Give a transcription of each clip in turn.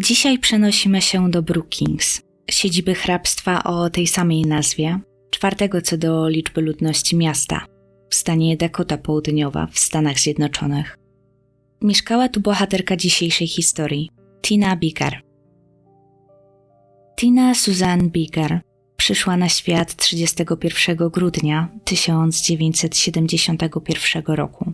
Dzisiaj przenosimy się do Brookings, siedziby hrabstwa o tej samej nazwie, czwartego co do liczby ludności miasta w stanie Dakota Południowa w Stanach Zjednoczonych. Mieszkała tu bohaterka dzisiejszej historii, Tina Bigar. Tina Suzanne Bigar przyszła na świat 31 grudnia 1971 roku.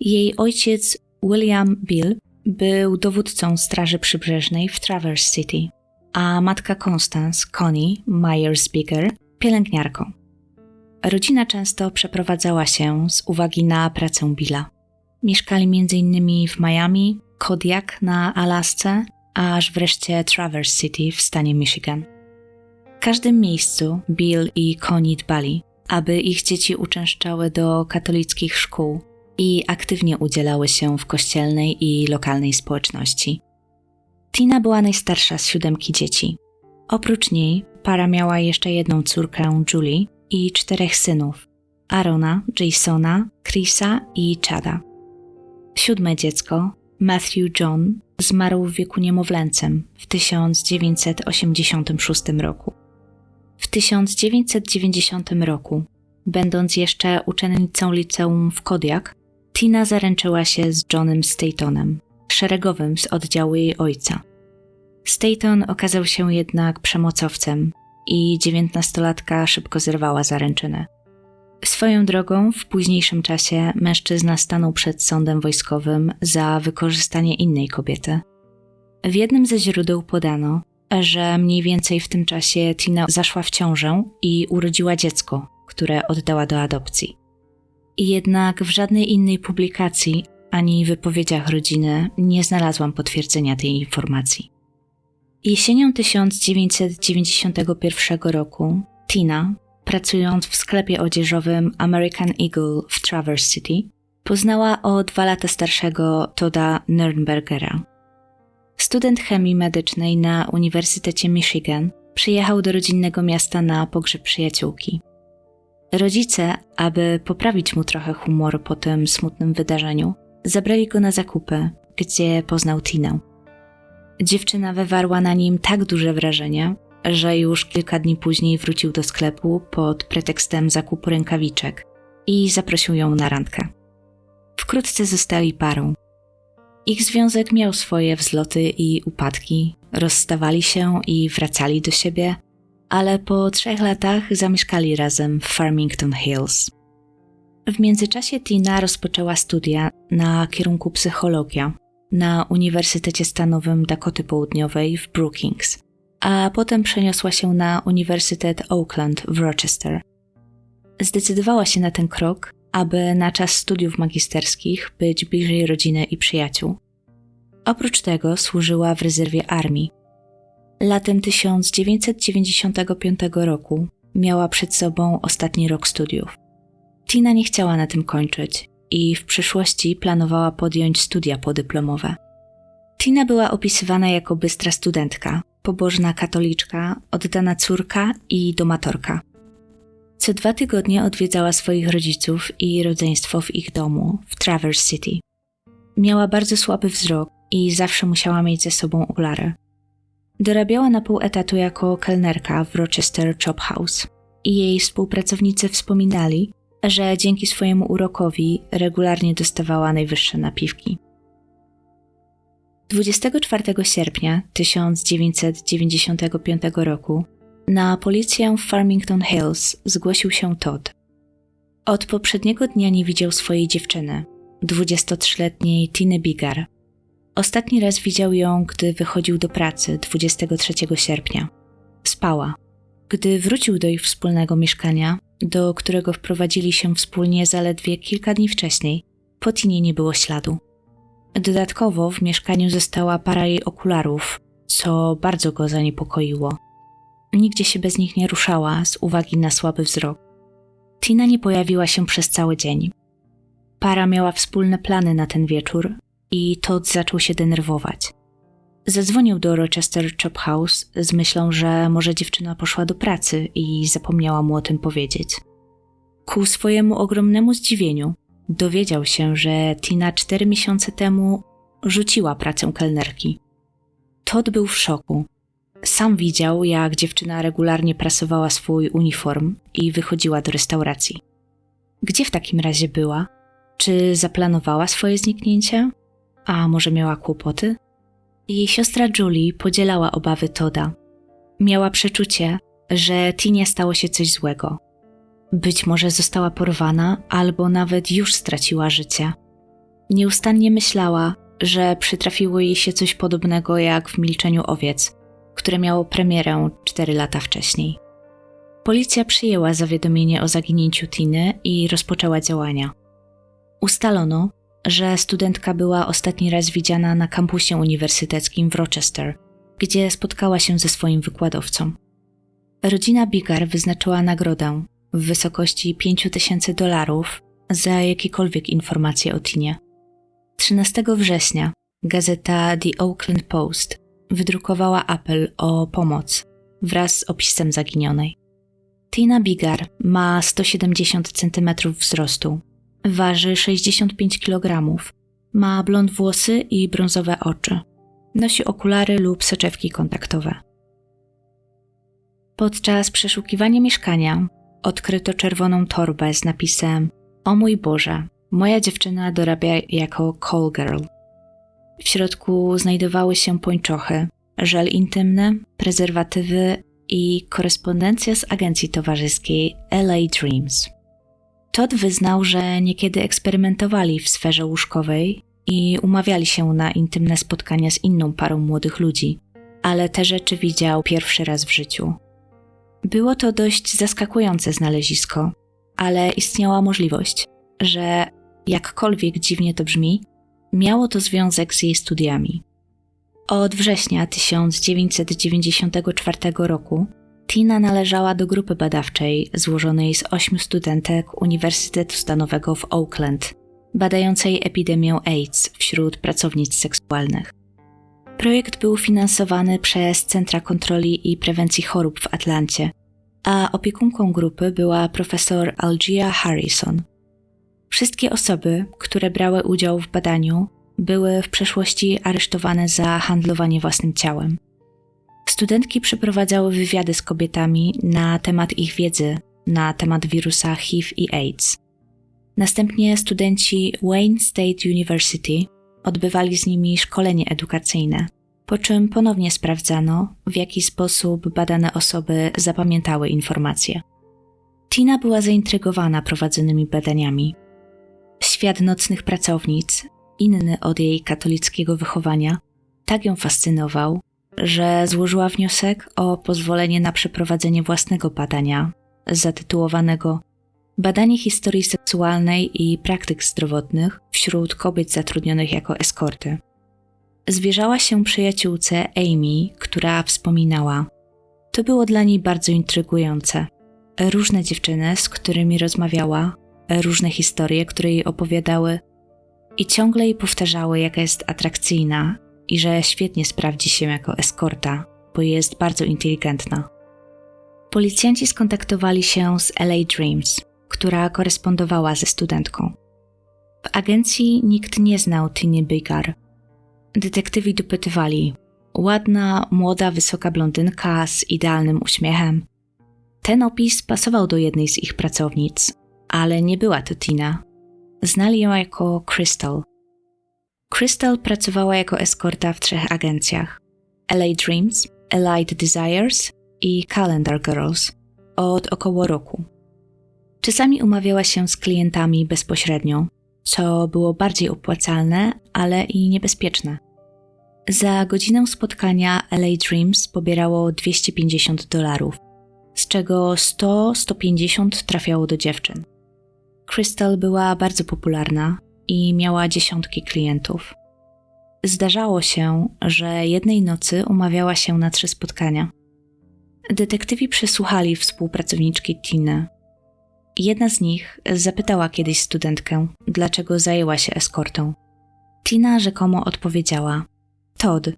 Jej ojciec William Bill był dowódcą Straży Przybrzeżnej w Traverse City, a matka Constance, Connie Myers Bigger, pielęgniarką. Rodzina często przeprowadzała się z uwagi na pracę Billa. Mieszkali m.in. w Miami, Kodiak na Alasce, aż wreszcie Traverse City w stanie Michigan. W każdym miejscu Bill i Connie dbali, aby ich dzieci uczęszczały do katolickich szkół i aktywnie udzielały się w kościelnej i lokalnej społeczności. Tina była najstarsza z siódemki dzieci. Oprócz niej para miała jeszcze jedną córkę, Julie, i czterech synów: Arona, Jasona, Chrisa i Chada. Siódme dziecko, Matthew John, zmarł w wieku niemowlęcym w 1986 roku. W 1990 roku, będąc jeszcze uczennicą liceum w Kodiak, Tina zaręczyła się z Johnem Staytonem, szeregowym z oddziału jej ojca. Stayton okazał się jednak przemocowcem i dziewiętnastolatka szybko zerwała zaręczynę. Swoją drogą, w późniejszym czasie mężczyzna stanął przed sądem wojskowym za wykorzystanie innej kobiety. W jednym ze źródeł podano, że mniej więcej w tym czasie Tina zaszła w ciążę i urodziła dziecko, które oddała do adopcji. Jednak w żadnej innej publikacji ani wypowiedziach rodziny nie znalazłam potwierdzenia tej informacji. Jesienią 1991 roku Tina, pracując w sklepie odzieżowym American Eagle w Traverse City, poznała o dwa lata starszego Toda Nürnbergera. Student chemii medycznej na Uniwersytecie Michigan przyjechał do rodzinnego miasta na pogrzeb przyjaciółki. Rodzice, aby poprawić mu trochę humor po tym smutnym wydarzeniu, zabrali go na zakupy, gdzie poznał Tinę. Dziewczyna wywarła na nim tak duże wrażenie, że już kilka dni później wrócił do sklepu pod pretekstem zakupu rękawiczek i zaprosił ją na randkę. Wkrótce zostali parą. Ich związek miał swoje wzloty i upadki, rozstawali się i wracali do siebie, ale po trzech latach zamieszkali razem w Farmington Hills. W międzyczasie Tina rozpoczęła studia na kierunku psychologia na Uniwersytecie Stanowym Dakoty Południowej w Brookings, a potem przeniosła się na Uniwersytet Oakland w Rochester. Zdecydowała się na ten krok, aby na czas studiów magisterskich być bliżej rodziny i przyjaciół. Oprócz tego służyła w rezerwie armii. Latem 1995 roku miała przed sobą ostatni rok studiów. Tina nie chciała na tym kończyć i w przyszłości planowała podjąć studia podyplomowe. Tina była opisywana jako bystra studentka, pobożna katoliczka, oddana córka i domatorka. Co dwa tygodnie odwiedzała swoich rodziców i rodzeństwo w ich domu w Traverse City. Miała bardzo słaby wzrok i zawsze musiała mieć ze sobą okulary. Dorabiała na pół etatu jako kelnerka w Rochester Chop House i jej współpracownicy wspominali, że dzięki swojemu urokowi regularnie dostawała najwyższe napiwki. 24 sierpnia 1995 roku na policję w Farmington Hills zgłosił się Todd. Od poprzedniego dnia nie widział swojej dziewczyny, 23-letniej Tiny Bigar. Ostatni raz widział ją, gdy wychodził do pracy 23 sierpnia. Spała. Gdy wrócił do ich wspólnego mieszkania, do którego wprowadzili się wspólnie zaledwie kilka dni wcześniej, po Tinie nie było śladu. Dodatkowo w mieszkaniu została para jej okularów, co bardzo go zaniepokoiło. Nigdzie się bez nich nie ruszała z uwagi na słaby wzrok. Tina nie pojawiła się przez cały dzień. Para miała wspólne plany na ten wieczór i Todd zaczął się denerwować. Zadzwonił do Rochester Chop House z myślą, że może dziewczyna poszła do pracy i zapomniała mu o tym powiedzieć. Ku swojemu ogromnemu zdziwieniu dowiedział się, że Tina cztery miesiące temu rzuciła pracę kelnerki. Todd był w szoku. Sam widział, jak dziewczyna regularnie prasowała swój uniform i wychodziła do restauracji. Gdzie w takim razie była? Czy zaplanowała swoje zniknięcie? A może miała kłopoty? Jej siostra Julie podzielała obawy Toda. Miała przeczucie, że Tinie stało się coś złego. Być może została porwana, albo nawet już straciła życie. Nieustannie myślała, że przytrafiło jej się coś podobnego jak w Milczeniu Owiec, które miało premierę cztery lata wcześniej. Policja przyjęła zawiadomienie o zaginięciu Tiny i rozpoczęła działania. Ustalono, że studentka była ostatni raz widziana na kampusie uniwersyteckim w Rochester, gdzie spotkała się ze swoim wykładowcą. Rodzina Bigar wyznaczyła nagrodę w wysokości 5000 dolarów za jakiekolwiek informacje o Tinie. 13 września gazeta The Oakland Post wydrukowała apel o pomoc wraz z opisem zaginionej. Tina Bigar ma 170 cm wzrostu, waży 65 kg, ma blond włosy i brązowe oczy. Nosi okulary lub soczewki kontaktowe. Podczas przeszukiwania mieszkania odkryto czerwoną torbę z napisem O mój Boże, moja dziewczyna dorabia jako call girl. W środku znajdowały się pończochy, żel intymny, prezerwatywy i korespondencja z agencji towarzyskiej LA Dreams. Todd wyznał, że niekiedy eksperymentowali w sferze łóżkowej i umawiali się na intymne spotkania z inną parą młodych ludzi, ale te rzeczy widział pierwszy raz w życiu. Było to dość zaskakujące znalezisko, ale istniała możliwość, że jakkolwiek dziwnie to brzmi, miało to związek z jej studiami. Od września 1994 roku Tina należała do grupy badawczej złożonej z ośmiu studentek Uniwersytetu Stanowego w Oakland, badającej epidemię AIDS wśród pracownic seksualnych. Projekt był finansowany przez Centra Kontroli i Prewencji Chorób w Atlancie, a opiekunką grupy była profesor Algia Harrison. Wszystkie osoby, które brały udział w badaniu, były w przeszłości aresztowane za handlowanie własnym ciałem. Studentki przeprowadzały wywiady z kobietami na temat ich wiedzy na temat wirusa HIV i AIDS. Następnie studenci Wayne State University odbywali z nimi szkolenie edukacyjne, po czym ponownie sprawdzano, w jaki sposób badane osoby zapamiętały informacje. Tina była zaintrygowana prowadzonymi badaniami. Świat nocnych pracownic, inny od jej katolickiego wychowania, tak ją fascynował, że złożyła wniosek o pozwolenie na przeprowadzenie własnego badania, zatytułowanego Badanie historii seksualnej i praktyk zdrowotnych wśród kobiet zatrudnionych jako eskorty. Zwierzała się przyjaciółce Amy, która wspominała: To było dla niej bardzo intrygujące. Różne dziewczyny, z którymi rozmawiała, różne historie, które jej opowiadały, i ciągle jej powtarzały, jaka jest atrakcyjna i że świetnie sprawdzi się jako eskorta, bo jest bardzo inteligentna. Policjanci skontaktowali się z LA Dreams, która korespondowała ze studentką. W agencji nikt nie znał Tiny Bigar. Detektywi dopytywali: ładna, młoda, wysoka blondynka z idealnym uśmiechem. Ten opis pasował do jednej z ich pracownic, ale nie była to Tina. Znali ją jako Crystal, Crystal pracowała jako eskorta w trzech agencjach: LA Dreams, Elite Desires i Calendar Girls od około roku. Czasami umawiała się z klientami bezpośrednio, co było bardziej opłacalne, ale i niebezpieczne. Za godzinę spotkania LA Dreams pobierało 250 dolarów, z czego 100-150 trafiało do dziewczyn. Crystal była bardzo popularna i miała dziesiątki klientów. Zdarzało się, że jednej nocy umawiała się na trzy spotkania. Detektywi przesłuchali współpracowniczki Tiny. Jedna z nich zapytała kiedyś studentkę, dlaczego zajęła się eskortą. Tina rzekomo odpowiedziała: Todd,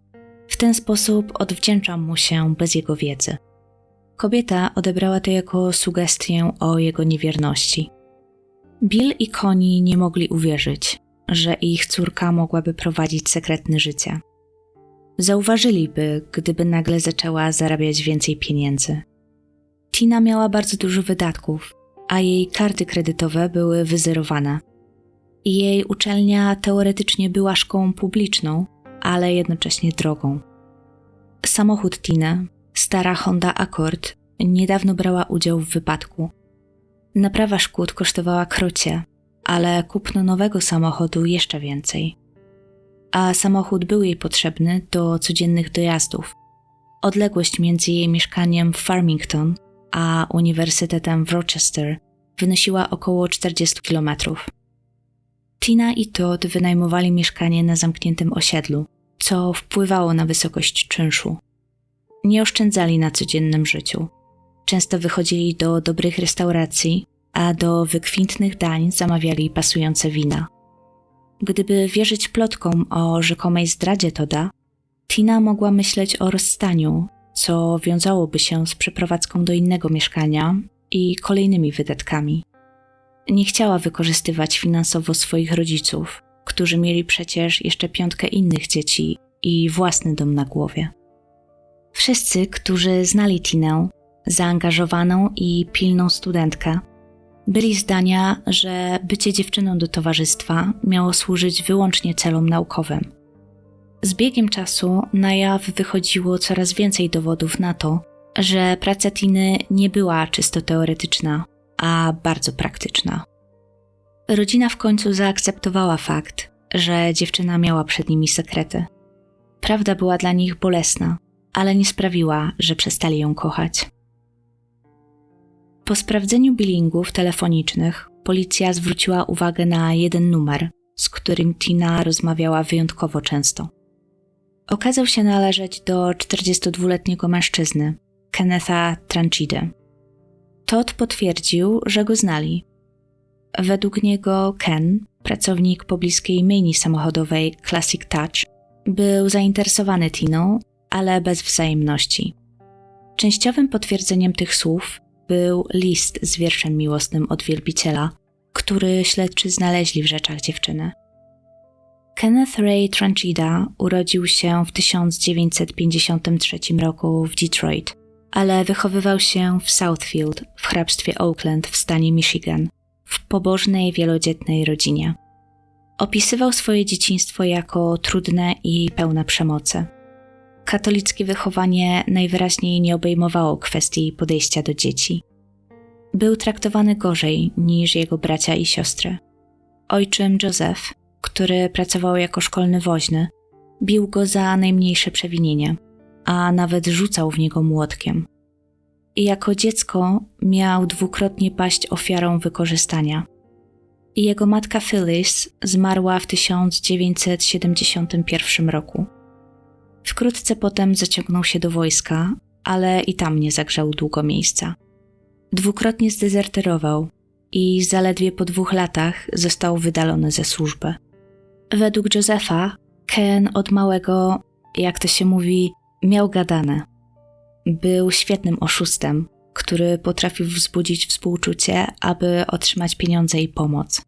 w ten sposób odwdzięczam mu się bez jego wiedzy. Kobieta odebrała to jako sugestię o jego niewierności. Bill i Connie nie mogli uwierzyć, że ich córka mogłaby prowadzić sekretne życie. zauważyliby, gdyby nagle zaczęła zarabiać więcej pieniędzy. Tina miała bardzo dużo wydatków, a jej karty kredytowe były wyzerowane. Jej uczelnia teoretycznie była szkołą publiczną, ale jednocześnie drogą. Samochód Tina, stara Honda Accord, niedawno brała udział w wypadku. Naprawa szkód kosztowała krocie, ale kupno nowego samochodu jeszcze więcej. A samochód był jej potrzebny do codziennych dojazdów. Odległość między jej mieszkaniem w Farmington a uniwersytetem w Rochester wynosiła około 40 kilometrów. Tina i Todd wynajmowali mieszkanie na zamkniętym osiedlu, co wpływało na wysokość czynszu. Nie oszczędzali na codziennym życiu. Często wychodzili do dobrych restauracji, a do wykwintnych dań zamawiali pasujące wina. Gdyby wierzyć plotkom o rzekomej zdradzie Toda, Tina mogła myśleć o rozstaniu, co wiązałoby się z przeprowadzką do innego mieszkania i kolejnymi wydatkami. Nie chciała wykorzystywać finansowo swoich rodziców, którzy mieli przecież jeszcze piątkę innych dzieci i własny dom na głowie. Wszyscy, którzy znali Tinę, zaangażowaną i pilną studentkę, byli zdania, że bycie dziewczyną do towarzystwa miało służyć wyłącznie celom naukowym. Z biegiem czasu na jaw wychodziło coraz więcej dowodów na to, że praca Tiny nie była czysto teoretyczna, a bardzo praktyczna. Rodzina w końcu zaakceptowała fakt, że dziewczyna miała przed nimi sekrety. Prawda była dla nich bolesna, ale nie sprawiła, że przestali ją kochać. Po sprawdzeniu billingów telefonicznych, policja zwróciła uwagę na jeden numer, z którym Tina rozmawiała wyjątkowo często. Okazał się należeć do 42-letniego mężczyzny, Kennetha Tranchide. Todd potwierdził, że go znali. Według niego Ken, pracownik pobliskiej myjni samochodowej Classic Touch, był zainteresowany Tiną, ale bez wzajemności. Częściowym potwierdzeniem tych słów był list z wierszem miłosnym od wielbiciela, który śledczy znaleźli w rzeczach dziewczyny. Kenneth Ray Tranchida urodził się w 1953 roku w Detroit, ale wychowywał się w Southfield w hrabstwie Oakland w stanie Michigan, w pobożnej, wielodzietnej rodzinie. Opisywał swoje dzieciństwo jako trudne i pełne przemocy. Katolickie wychowanie najwyraźniej nie obejmowało kwestii podejścia do dzieci. Był traktowany gorzej niż jego bracia i siostry. Ojczym Joseph, który pracował jako szkolny woźny, bił go za najmniejsze przewinienie, a nawet rzucał w niego młotkiem. I jako dziecko miał dwukrotnie paść ofiarą wykorzystania. I jego matka Phyllis zmarła w 1971 roku. Wkrótce potem zaciągnął się do wojska, ale i tam nie zagrzał długo miejsca. Dwukrotnie zdezerterował i zaledwie po dwóch latach został wydalony ze służby. Według Josefa, Ken od małego, jak to się mówi, miał gadane. Był świetnym oszustem, który potrafił wzbudzić współczucie, aby otrzymać pieniądze i pomoc.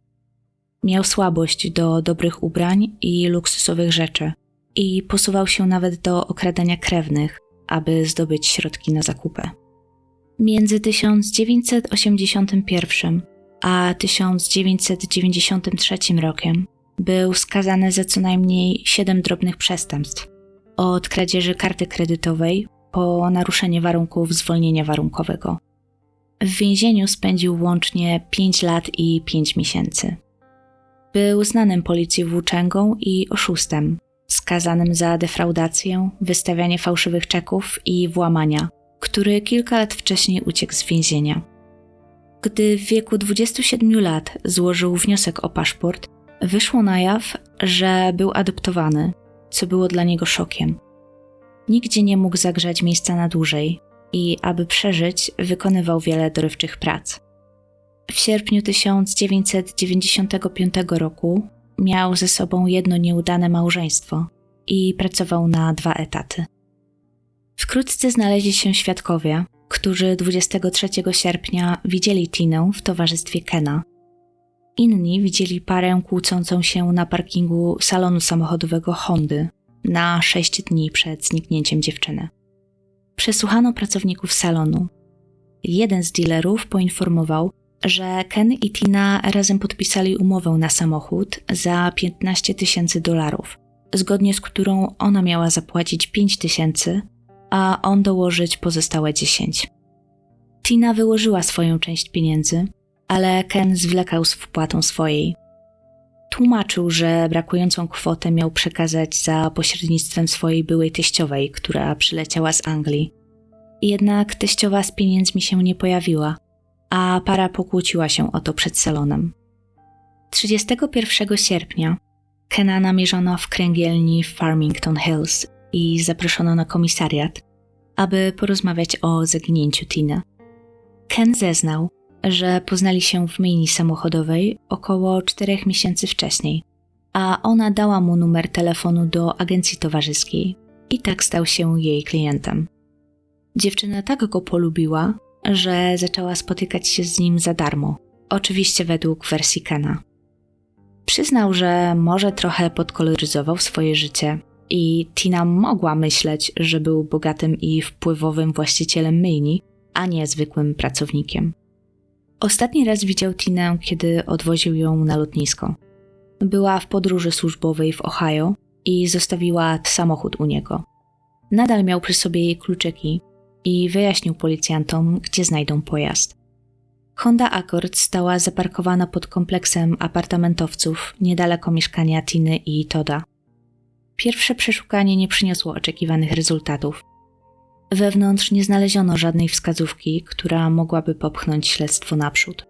Miał słabość do dobrych ubrań i luksusowych rzeczy i posuwał się nawet do okradania krewnych, aby zdobyć środki na zakupy. Między 1981 a 1993 rokiem był skazany za co najmniej siedem drobnych przestępstw, od kradzieży karty kredytowej po naruszenie warunków zwolnienia warunkowego. W więzieniu spędził łącznie 5 lat i 5 miesięcy. Był znanym policji włóczęgą i oszustem, skazanym za defraudację, wystawianie fałszywych czeków i włamania, który kilka lat wcześniej uciekł z więzienia. Gdy w wieku 27 lat złożył wniosek o paszport, wyszło na jaw, że był adoptowany, co było dla niego szokiem. Nigdzie nie mógł zagrzać miejsca na dłużej i, aby przeżyć, wykonywał wiele dorywczych prac. W sierpniu 1995 roku miał ze sobą jedno nieudane małżeństwo i pracował na dwa etaty. Wkrótce znaleźli się świadkowie, którzy 23 sierpnia widzieli Tinę w towarzystwie Kena. Inni widzieli parę kłócącą się na parkingu salonu samochodowego Hondy, na 6 dni przed zniknięciem dziewczyny. Przesłuchano pracowników salonu. Jeden z dealerów poinformował, że Ken i Tina razem podpisali umowę na samochód za 15 tysięcy dolarów, zgodnie z którą ona miała zapłacić 5 tysięcy, a on dołożyć pozostałe 10. Tina wyłożyła swoją część pieniędzy, ale Ken zwlekał z wpłatą swojej. Tłumaczył, że brakującą kwotę miał przekazać za pośrednictwem swojej byłej teściowej, która przyleciała z Anglii. Jednak teściowa z pieniędzmi się nie pojawiła, a para pokłóciła się o to przed salonem. 31 sierpnia Kena namierzono w kręgielni w Farmington Hills i zaproszono na komisariat, aby porozmawiać o zaginięciu Tina. Ken zeznał, że poznali się w mini samochodowej około czterech miesięcy wcześniej, a ona dała mu numer telefonu do agencji towarzyskiej i tak stał się jej klientem. Dziewczyna tak go polubiła, że zaczęła spotykać się z nim za darmo, oczywiście według wersji Kena. Przyznał, że może trochę podkoloryzował swoje życie i Tina mogła myśleć, że był bogatym i wpływowym właścicielem myjni, a nie zwykłym pracownikiem. Ostatni raz widział Tinę, kiedy odwoził ją na lotnisko. Była w podróży służbowej w Ohio i zostawiła samochód u niego. Nadal miał przy sobie jej kluczyki i wyjaśnił policjantom, gdzie znajdą pojazd. Honda Accord stała zaparkowana pod kompleksem apartamentowców niedaleko mieszkania Tiny i Toda. Pierwsze przeszukanie nie przyniosło oczekiwanych rezultatów. Wewnątrz nie znaleziono żadnej wskazówki, która mogłaby popchnąć śledztwo naprzód.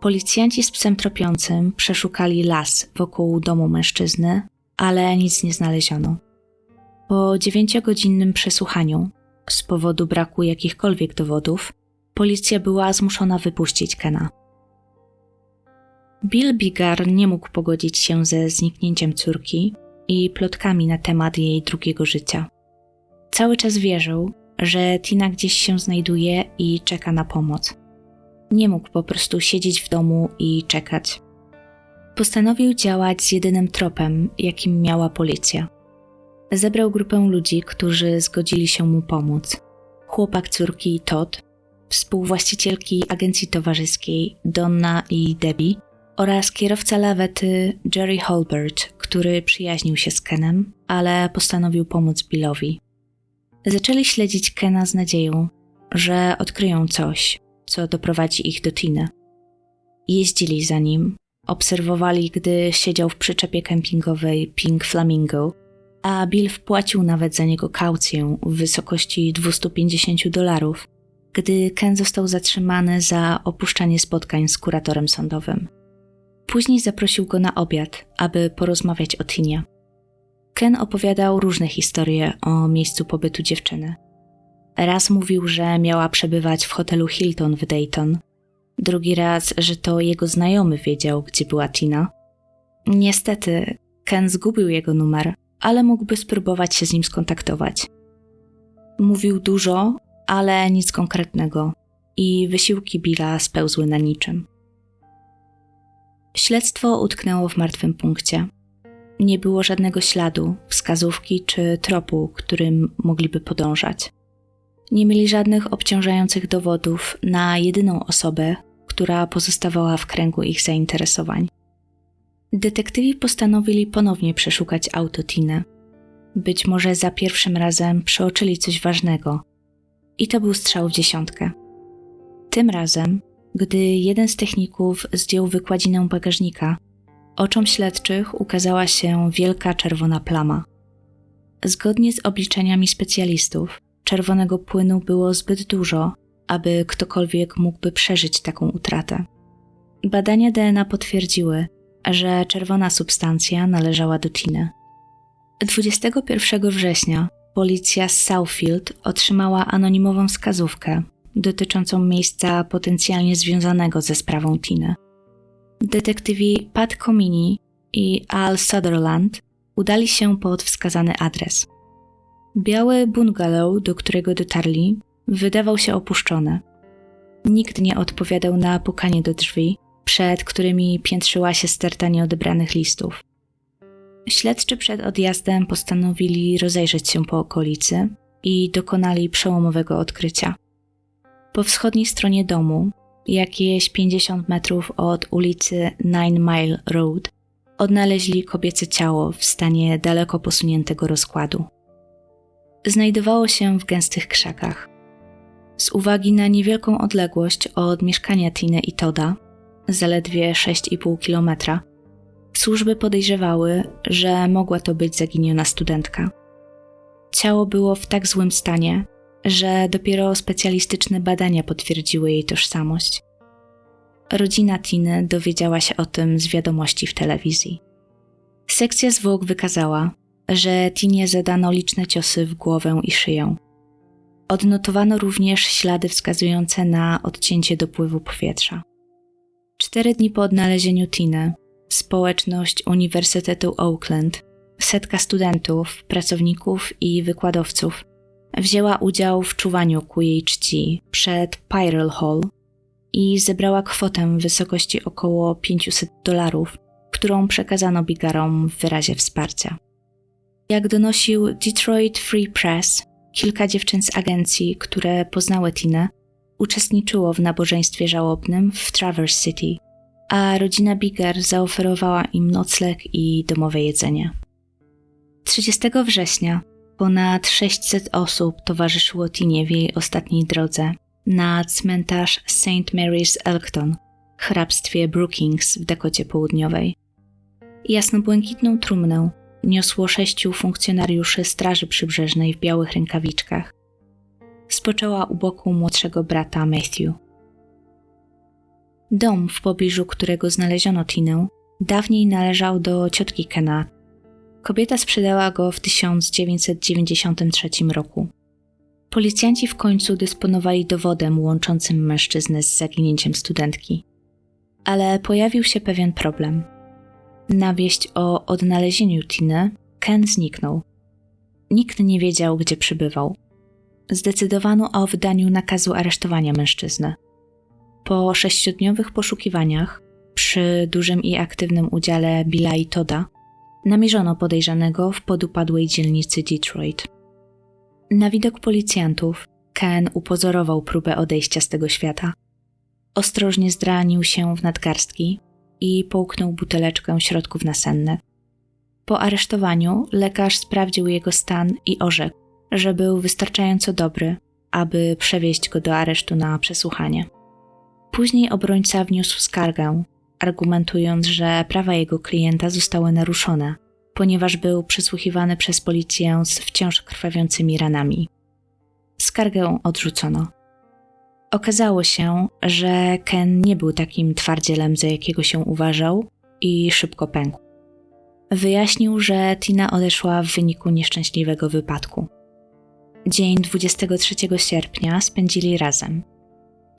Policjanci z psem tropiącym przeszukali las wokół domu mężczyzny, ale nic nie znaleziono. Po dziewięciogodzinnym przesłuchaniu, z powodu braku jakichkolwiek dowodów, policja była zmuszona wypuścić Kena. Bill Bigar nie mógł pogodzić się ze zniknięciem córki i plotkami na temat jej drugiego życia. Cały czas wierzył, że Tina gdzieś się znajduje i czeka na pomoc. Nie mógł po prostu siedzieć w domu i czekać. Postanowił działać z jedynym tropem, jakim miała policja. Zebrał grupę ludzi, którzy zgodzili się mu pomóc. Chłopak córki Todd, współwłaścicielki agencji towarzyskiej Donna i Debbie oraz kierowca lawety Jerry Holbert, który przyjaźnił się z Kenem, ale postanowił pomóc Billowi. Zaczęli śledzić Kena z nadzieją, że odkryją coś, co doprowadzi ich do Tiny. Jeździli za nim, obserwowali, gdy siedział w przyczepie kempingowej Pink Flamingo, a Bill wpłacił nawet za niego kaucję w wysokości 250 dolarów, gdy Ken został zatrzymany za opuszczanie spotkań z kuratorem sądowym. Później zaprosił go na obiad, aby porozmawiać o Tinie. Ken opowiadał różne historie o miejscu pobytu dziewczyny. Raz mówił, że miała przebywać w hotelu Hilton w Dayton. Drugi raz, że to jego znajomy wiedział, gdzie była Tina. Niestety, Ken zgubił jego numer, ale mógłby spróbować się z nim skontaktować. Mówił dużo, ale nic konkretnego i wysiłki Billa spełzły na niczym. Śledztwo utknęło w martwym punkcie. Nie było żadnego śladu, wskazówki czy tropu, którym mogliby podążać. Nie mieli żadnych obciążających dowodów na jedyną osobę, która pozostawała w kręgu ich zainteresowań. Detektywi postanowili ponownie przeszukać auto. Być może za pierwszym razem przeoczyli coś ważnego. I to był strzał w dziesiątkę. Tym razem, gdy jeden z techników zdjął wykładzinę bagażnika, oczom śledczych ukazała się wielka czerwona plama. Zgodnie z obliczeniami specjalistów, czerwonego płynu było zbyt dużo, aby ktokolwiek mógłby przeżyć taką utratę. Badania DNA potwierdziły, że czerwona substancja należała do Tiny. 21 września policja z Southfield otrzymała anonimową wskazówkę dotyczącą miejsca potencjalnie związanego ze sprawą Tiny. Detektywi Pat Comini i Al Sutherland udali się pod wskazany adres. Biały bungalow, do którego dotarli, wydawał się opuszczony. Nikt nie odpowiadał na pukanie do drzwi, przed którymi piętrzyła się sterta nieodebranych listów. Śledczy przed odjazdem postanowili rozejrzeć się po okolicy i dokonali przełomowego odkrycia. Po wschodniej stronie domu, jakieś 50 metrów od ulicy Nine Mile Road, odnaleźli kobiece ciało w stanie daleko posuniętego rozkładu. Znajdowało się w gęstych krzakach. Z uwagi na niewielką odległość od mieszkania Tiny i Toda, zaledwie 6,5 kilometra, służby podejrzewały, że mogła to być zaginiona studentka. Ciało było w tak złym stanie, że dopiero specjalistyczne badania potwierdziły jej tożsamość. Rodzina Tiny dowiedziała się o tym z wiadomości w telewizji. Sekcja zwłok wykazała, że Tinie zadano liczne ciosy w głowę i szyję. Odnotowano również ślady wskazujące na odcięcie dopływu powietrza. Cztery dni po odnalezieniu Tiny, społeczność Uniwersytetu Oakland, setka studentów, pracowników i wykładowców wzięła udział w czuwaniu ku jej czci przed Pyrrell Hall i zebrała kwotę w wysokości około 500 dolarów, którą przekazano bigarom w wyrazie wsparcia. Jak donosił Detroit Free Press, kilka dziewczyn z agencji, które poznały Tinę, uczestniczyło w nabożeństwie żałobnym w Traverse City, a rodzina Bigger zaoferowała im nocleg i domowe jedzenie. 30 września ponad 600 osób towarzyszyło Tinie w jej ostatniej drodze na cmentarz St. Mary's Elkton, w hrabstwie Brookings w Dakocie Południowej. Jasnobłękitną trumnę niosło sześciu funkcjonariuszy Straży Przybrzeżnej w białych rękawiczkach. Spoczęła u boku młodszego brata Matthew. Dom, w pobliżu którego znaleziono Tinę, dawniej należał do ciotki Kena. Kobieta sprzedała go w 1993 roku. Policjanci w końcu dysponowali dowodem łączącym mężczyznę z zaginięciem studentki. Ale pojawił się pewien problem. Na wieść o odnalezieniu Tiny Ken zniknął. Nikt nie wiedział, gdzie przybywał. Zdecydowano o wydaniu nakazu aresztowania mężczyzny. Po sześciodniowych poszukiwaniach, przy dużym i aktywnym udziale Billa i Toda, namierzono podejrzanego w podupadłej dzielnicy Detroit. Na widok policjantów Ken upozorował próbę odejścia z tego świata. Ostrożnie zdranił się w nadgarstki i połknął buteleczkę środków nasennych. Po aresztowaniu lekarz sprawdził jego stan i orzekł, że był wystarczająco dobry, aby przewieźć go do aresztu na przesłuchanie. Później obrońca wniósł skargę, argumentując, że prawa jego klienta zostały naruszone, ponieważ był przesłuchiwany przez policję z wciąż krwawiącymi ranami. Skargę odrzucono. Okazało się, że Ken nie był takim twardzielem, za jakiego się uważał i szybko pękł. Wyjaśnił, że Tina odeszła w wyniku nieszczęśliwego wypadku. Dzień 23 sierpnia spędzili razem.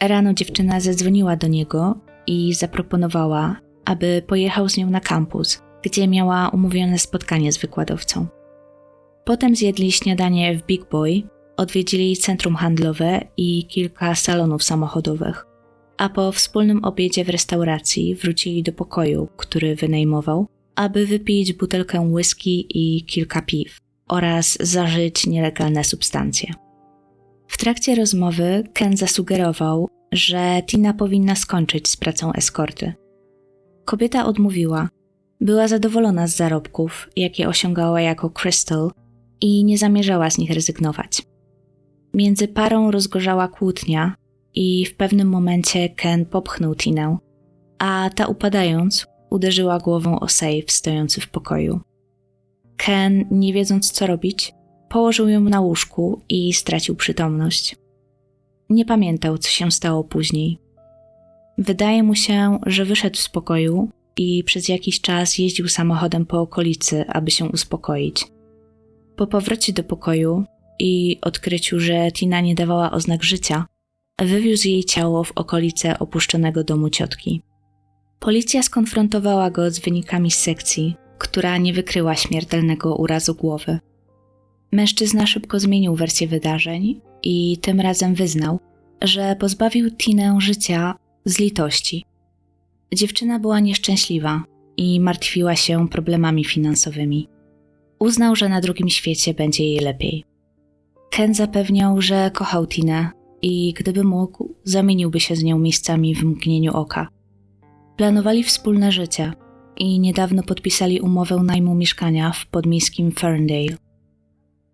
Rano dziewczyna zadzwoniła do niego i zaproponowała, aby pojechał z nią na kampus, gdzie miała umówione spotkanie z wykładowcą. Potem zjedli śniadanie w Big Boy, odwiedzili centrum handlowe i kilka salonów samochodowych, a po wspólnym obiedzie w restauracji wrócili do pokoju, który wynajmował, aby wypić butelkę whisky i kilka piw oraz zażyć nielegalne substancje. W trakcie rozmowy Ken zasugerował, że Tina powinna skończyć z pracą eskorty. Kobieta odmówiła. Była zadowolona z zarobków, jakie osiągała jako Crystal i nie zamierzała z nich rezygnować. Między parą rozgorzała kłótnia i w pewnym momencie Ken popchnął Tinę, a ta upadając uderzyła głową o sejf stojący w pokoju. Ken, nie wiedząc co robić, położył ją na łóżku i stracił przytomność. Nie pamiętał, co się stało później. Wydaje mu się, że wyszedł z pokoju i przez jakiś czas jeździł samochodem po okolicy, aby się uspokoić. Po powrocie do pokoju i odkryciu, że Tina nie dawała oznak życia, wywiózł jej ciało w okolice opuszczonego domu ciotki. Policja skonfrontowała go z wynikami z sekcji, która nie wykryła śmiertelnego urazu głowy. Mężczyzna szybko zmienił wersję wydarzeń i tym razem wyznał, że pozbawił Tinę życia z litości. Dziewczyna była nieszczęśliwa i martwiła się problemami finansowymi. Uznał, że na drugim świecie będzie jej lepiej. Ken zapewniał, że kochał Tinę i gdyby mógł, zamieniłby się z nią miejscami w mgnieniu oka. Planowali wspólne życie i niedawno podpisali umowę najmu mieszkania w podmiejskim Ferndale.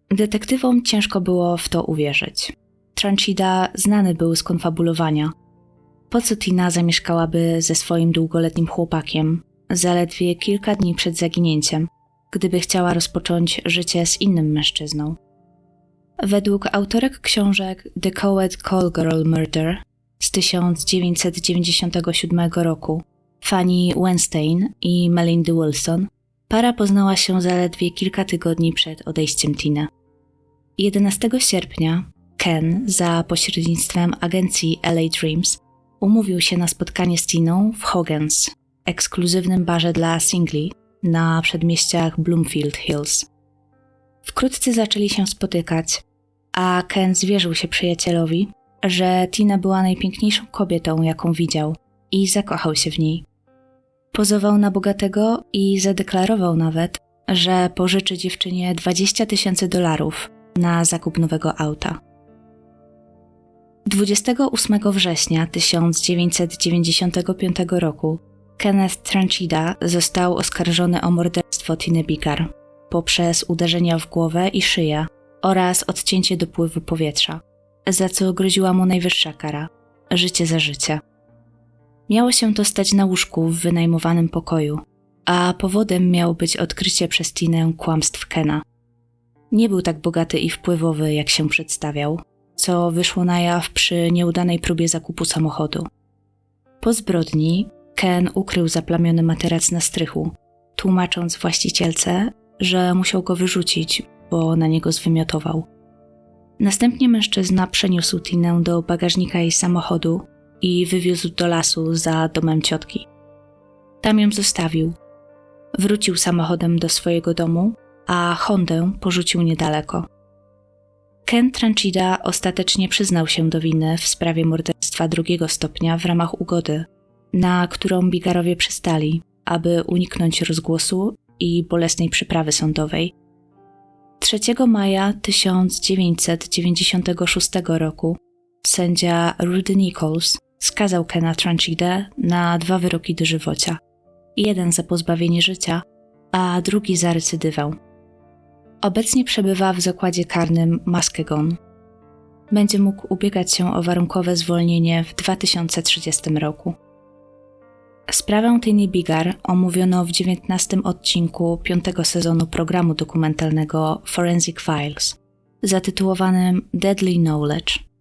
Detektywom ciężko było w to uwierzyć. Tranchida znany był z konfabulowania. Po co Tina zamieszkałaby ze swoim długoletnim chłopakiem, zaledwie kilka dni przed zaginięciem, gdyby chciała rozpocząć życie z innym mężczyzną? Według autorek książek The Coed Call Girl Murder z 1997 roku, Fanny Weinstein i Melindy Wilson, para poznała się zaledwie kilka tygodni przed odejściem Tina. 11 sierpnia Ken za pośrednictwem agencji LA Dreams umówił się na spotkanie z Tiną w Hogan's, ekskluzywnym barze dla singli na przedmieściach Bloomfield Hills. Wkrótce zaczęli się spotykać, a Ken zwierzył się przyjacielowi, że Tina była najpiękniejszą kobietą, jaką widział, i zakochał się w niej. Pozował na bogatego i zadeklarował nawet, że pożyczy dziewczynie 20 tysięcy dolarów na zakup nowego auta. 28 września 1995 roku Kenneth Tranchida został oskarżony o morderstwo Tiny Bigar poprzez uderzenia w głowę i szyję oraz odcięcie dopływu powietrza, za co groziła mu najwyższa kara życie za życie. Miało się to stać na łóżku w wynajmowanym pokoju, a powodem miało być odkrycie przez Tinę kłamstw Kena. Nie był tak bogaty i wpływowy, jak się przedstawiał, co wyszło na jaw przy nieudanej próbie zakupu samochodu. Po zbrodni Ken ukrył zaplamiony materac na strychu, tłumacząc właścicielce, że musiał go wyrzucić, bo na niego zwymiotował. Następnie mężczyzna przeniósł Tinę do bagażnika jej samochodu i wywiózł do lasu za domem ciotki. Tam ją zostawił. Wrócił samochodem do swojego domu, a Hondę porzucił niedaleko. Ken Tranchida ostatecznie przyznał się do winy w sprawie morderstwa drugiego stopnia w ramach ugody, na którą Bigarowie przystali, aby uniknąć rozgłosu i bolesnej przyprawy sądowej. 3 maja 1996 roku sędzia Rudy Nichols skazał Kena Tranchidę na dwa wyroki dożywocia. Jeden za pozbawienie życia, a drugi za recydywę. Obecnie przebywa w zakładzie karnym Muskegon. Będzie mógł ubiegać się o warunkowe zwolnienie w 2030 roku. Sprawę Tiny Bigar omówiono w 19 odcinku piątego sezonu programu dokumentalnego Forensic Files, zatytułowanym Deadly Knowledge.